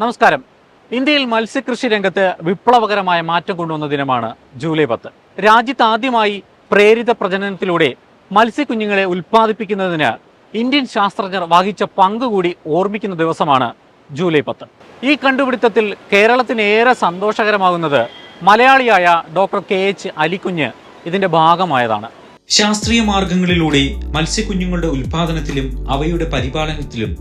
നമസ്കാരം. ഇന്ത്യയിൽ മത്സ്യകൃഷി രംഗത്ത് വിപ്ലവകരമായ മാറ്റം കൊണ്ടുവന്ന ദിനമാണ് ജൂലൈ പത്ത്. രാജ്യത്ത് ആദ്യമായി പ്രേരിത പ്രജനനത്തിലൂടെ മത്സ്യക്കുഞ്ഞുങ്ങളെ ഉൽപ്പാദിപ്പിക്കുന്നതിന് ഇന്ത്യൻ ശാസ്ത്രജ്ഞർ വഹിച്ച പങ്ക് കൂടി ഓർമ്മിക്കുന്ന ദിവസമാണ് ജൂലൈ പത്ത്. ഈ കണ്ടുപിടുത്തത്തിൽ കേരളത്തിന് ഏറെ സന്തോഷകരമാകുന്നത് മലയാളിയായ ഡോക്ടർ കെ എച്ച് അലിക്കുഞ്ഞ് ഇതിന്റെ ഭാഗമായതാണ്. ശാസ്ത്രീയ മാർഗങ്ങളിലൂടെ മത്സ്യക്കുഞ്ഞുങ്ങളുടെ ഉൽപാദനത്തിലും അവയുടെ പരിപാലനത്തിലും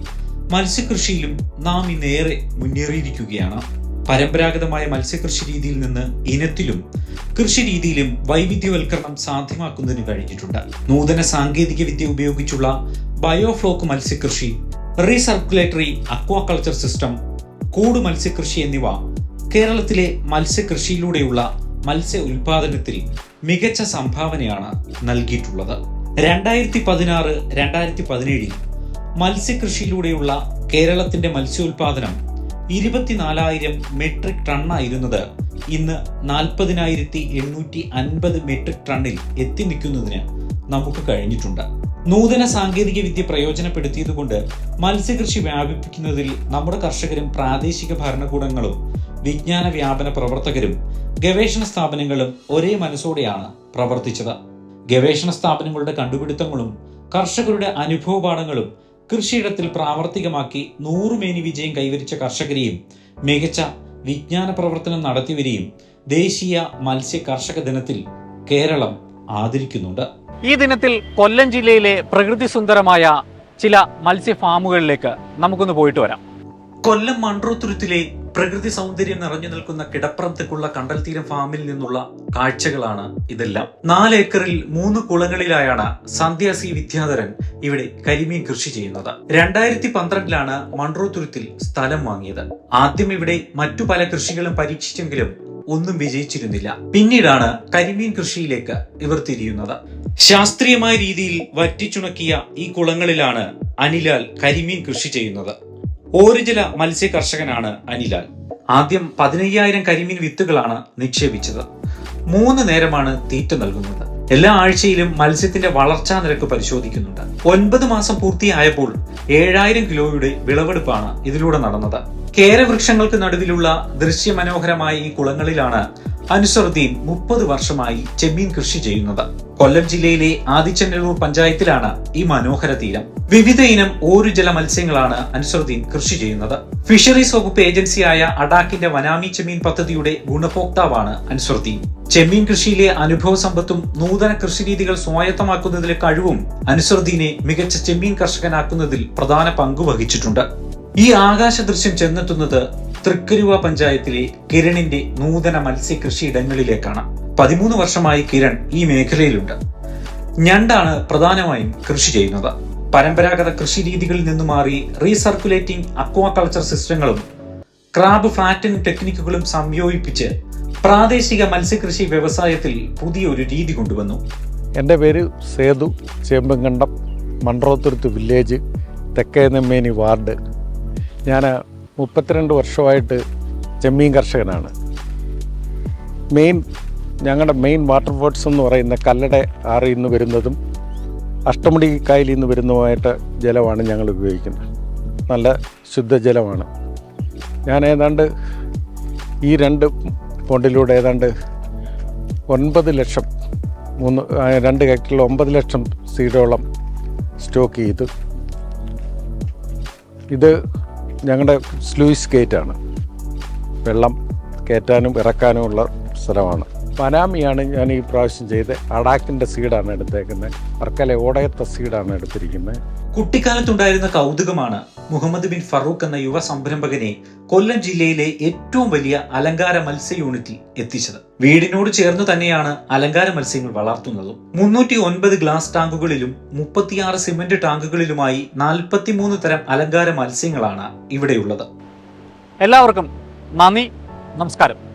മത്സ്യകൃഷിയിലും നാം ഇന്നേറെ മുന്നേറിയിരിക്കുകയാണ്. പരമ്പരാഗതമായ മത്സ്യകൃഷി രീതിയിൽ നിന്ന് ഇനത്തിലും കൃഷി രീതിയിലും വൈവിധ്യവൽക്കരണം സാധ്യമാക്കുന്നതിന് കഴിഞ്ഞിട്ടുണ്ട്. നൂതന സാങ്കേതിക വിദ്യ ഉപയോഗിച്ചുള്ള ബയോഫ്ലോക്ക് മത്സ്യകൃഷി റീസർക്കുലേറ്ററി അക്വാകൾച്ചർ സിസ്റ്റം കൂട് മത്സ്യകൃഷി എന്നിവ കേരളത്തിലെ മത്സ്യകൃഷിയിലൂടെയുള്ള മത്സ്യ ഉൽപാദനത്തിൽ മികച്ച സംഭാവനയാണ് നൽകിയിട്ടുള്ളത്. രണ്ടായിരത്തി പതിനാറ് രണ്ടായിരത്തി പതിനേഴിൽ മത്സ്യകൃഷിയിലൂടെയുള്ള കേരളത്തിന്റെ മത്സ്യോൽപാദനം ഇരുപത്തിനാലായിരം മെട്രിക് ടണ്ണായിരുന്നത് ഇന്ന് നാൽപ്പതിനായിരത്തി എണ്ണൂറ്റി അൻപത് മെട്രിക് ടണ്ണിൽ എത്തി നിൽക്കുന്നതിന് നമുക്ക് കഴിഞ്ഞിട്ടുണ്ട്. നൂതന സാങ്കേതിക വിദ്യ പ്രയോജനപ്പെടുത്തിയതുകൊണ്ട് മത്സ്യകൃഷി വ്യാപിപ്പിക്കുന്നതിൽ നമ്മുടെ കർഷകരും പ്രാദേശിക ഭരണകൂടങ്ങളും വിജ്ഞാന വ്യാപന പ്രവർത്തകരും ഗവേഷണ സ്ഥാപനങ്ങളും ഒരേ മനസ്സോടെയാണ് പ്രവർത്തിച്ചത്. ഗവേഷണ സ്ഥാപനങ്ങളുടെ കണ്ടുപിടുത്തങ്ങളും കർഷകരുടെ അനുഭവപാഠങ്ങളും കൃഷിയിടത്തിൽ പ്രാവർത്തികമാക്കി നൂറുമേനി വിജയം കൈവരിച്ച കർഷകരെയും മികച്ച വിജ്ഞാന പ്രവർത്തനം നടത്തിയവരെയും ദേശീയ മത്സ്യ കർഷക ദിനത്തിൽ കേരളം ആദരിക്കുന്നുണ്ട്. ഈ ദിനത്തിൽ കൊല്ലം ജില്ലയിലെ പ്രകൃതി സുന്ദരമായ ചില മത്സ്യ ഫാമുകളിലേക്ക് നമുക്കൊന്ന് പോയിട്ട് വരാം. കൊല്ലം മൺട്രോത്തുരുത്തിലെ പ്രകൃതി സൗന്ദര്യം നിറഞ്ഞു നിൽക്കുന്ന കിടപ്പുറത്തേക്കുള്ള കണ്ടൽത്തീരം ഫാമിൽ നിന്നുള്ള കാഴ്ചകളാണ് ഇതെല്ലാം. നാല് ഏക്കറിൽ മൂന്ന് കുളങ്ങളിലായാണ് സന്ധ്യ സി വിദ്യാധരൻ ഇവിടെ കരിമീൻ കൃഷി ചെയ്യുന്നത്. രണ്ടായിരത്തി പന്ത്രണ്ടിലാണ് മൺറോതുരുത്തിൽ സ്ഥലം വാങ്ങിയത്. ആദ്യം ഇവിടെ മറ്റു പല കൃഷികളും പരീക്ഷിച്ചെങ്കിലും ഒന്നും വിജയിച്ചിരുന്നില്ല. പിന്നീടാണ് കരിമീൻ കൃഷിയിലേക്ക് ഇവർ തിരിയുന്നത്. ശാസ്ത്രീയമായ രീതിയിൽ വറ്റിച്ചുണക്കിയ ഈ കുളങ്ങളിലാണ് അനിലാൽ കരിമീൻ കൃഷി ചെയ്യുന്നത്. ഓരുജല മത്സ്യ കർഷകനാണ് അനിലാൽ. ആദ്യം പതിനയ്യായിരം കരിമീൻ വിത്തുകളാണ് നിക്ഷേപിച്ചത്. മൂന്ന് നേരമാണ് തീറ്റ നൽകുന്നത്. എല്ലാ ആഴ്ചയിലും മത്സ്യത്തിന്റെ വളർച്ചാ നിരക്ക് പരിശോധിക്കുന്നുണ്ട്. ഒൻപത് മാസം പൂർത്തിയായപ്പോൾ ഏഴായിരം കിലോയുടെ വിളവെടുപ്പാണ് ഇതിലൂടെ നടന്നത്. കേരവൃക്ഷങ്ങൾക്ക് നടുവിലുള്ള ദൃശ്യമനോഹരമായ ഈ കുളങ്ങളിലാണ് അനുസറുദ്ദീൻ മുപ്പത് വർഷമായി ചെമ്മീൻ കൃഷി ചെയ്യുന്നത്. കൊല്ലം ജില്ലയിലെ ആദിച്ചനല്ലൂർ പഞ്ചായത്തിലാണ് ഈ മനോഹര തീരം. വിവിധ ഇനം ഓരുജല മത്സ്യങ്ങളാണ് അനുസറുദ്ദീൻ കൃഷി ചെയ്യുന്നത്. ഫിഷറീസ് വകുപ്പ് ഏജൻസിയായ അഡാക്കിന്റെ വനാമി ചെമ്മീൻ പദ്ധതിയുടെ ഗുണഭോക്താവാണ് അനുസറുദ്ദീൻ ചെമ്മീൻ കൃഷിയിലെ അനുഭവ സമ്പത്തും നൂതന കൃഷിരീതികൾ സ്വായത്തമാക്കുന്നതിലെ കഴിവും അനുസറുദ്ദീനെ മികച്ച ചെമ്മീൻ കർഷകനാക്കുന്നതിൽ പ്രധാന പങ്ക് വഹിച്ചിട്ടുണ്ട്. ഈ ആകാശ ദൃശ്യം ചെന്നെത്തുന്നത് തൃക്കരുവ പഞ്ചായത്തിലെ കിരണിന്റെ നൂതന മത്സ്യകൃഷി ഇടങ്ങളിലേക്കാണ് പതിമൂന്ന് വർഷമായി കിരൺ ഈ മേഖലയിലുണ്ട്. ഞണ്ടാണ് പ്രധാനമായും കൃഷി ചെയ്യുന്നത്. പരമ്പരാഗത കൃഷി രീതികളിൽ നിന്ന് മാറി റീസർക്കുലേറ്റിംഗ് അക്വാകൾച്ചർ സിസ്റ്റങ്ങളും ക്രാബ് ഫ്ലാറ്റനിങ് ടെക്നിക്കുകളും സംയോജിപ്പിച്ച് പ്രാദേശിക മത്സ്യകൃഷി വ്യവസായത്തിൽ പുതിയൊരു രീതി കൊണ്ടുവന്നു. എന്റെ പേര് സേതു ചേമ്പങ്കണ്ടം മൺറോത്തുരുത്ത് വില്ലേജ് തെക്കേ നെമ്മേനി വാർഡ്. ഞാൻ മുപ്പത്തിരണ്ട് വർഷമായിട്ട് ചെമ്മീൻ കർഷകനാണ്. മെയിൻ ഞങ്ങളുടെ മെയിൻ വാട്ടർ ഫോർട്സ് എന്ന് പറയുന്ന കല്ലട ആറിൽ നിന്ന് വരുന്നതും അഷ്ടമുടി കായലിൽ നിന്ന് വരുന്നതുമായിട്ട് ജലമാണ് ഞങ്ങൾ ഉപയോഗിക്കുന്നത്. നല്ല ശുദ്ധജലമാണ് ഞാൻ ഏതാണ്ട് ഈ രണ്ട് പോണ്ടിലൂടെ ഏതാണ്ട് ഒൻപത് ലക്ഷം മൂന്ന് രണ്ട് ഹെക്ടറിൽ ഒമ്പത് ലക്ഷം സീഡോളം സ്റ്റോക്ക് ചെയ്തു. ഇത് ഞങ്ങളുടെ സ്ലൂയിസ് ഗേറ്റാണ്. വെള്ളം കയറ്റാനും ഇറക്കാനും ഉള്ള സ്ഥലമാണ്. പനാമിയാണ് ഞാൻ ഈ പ്രാവശ്യം ചെയ്ത് അടാക്കിന്റെ സീഡാണ് എടുത്തേക്കുന്നത്. വർക്കല ഓടയത്തെ സീഡാണ് എടുത്തിരിക്കുന്നത്. കുട്ടിക്കാലത്തുണ്ടായിരുന്ന കൗതുകമാണ് മുഹമ്മദ് ബിൻ ഫറൂഖ് എന്ന യുവ സംരംഭകനെ കൊല്ലം ജില്ലയിലെ ഏറ്റവും വലിയ അലങ്കാര മത്സ്യ യൂണിറ്റിൽ എത്തിച്ചത്. വീടിനോട് ചേർന്ന് തന്നെയാണ് അലങ്കാര മത്സ്യങ്ങൾ വളർത്തുന്നത്. മുന്നൂറ്റി ഒൻപത് ഗ്ലാസ് ടാങ്കുകളിലും മുപ്പത്തിയാറ് സിമന്റ് ടാങ്കുകളിലുമായി നാൽപ്പത്തിമൂന്ന് തരം അലങ്കാര മത്സ്യങ്ങളാണ് ഇവിടെയുള്ളത്. എല്ലാവർക്കും നന്ദി നമസ്കാരം.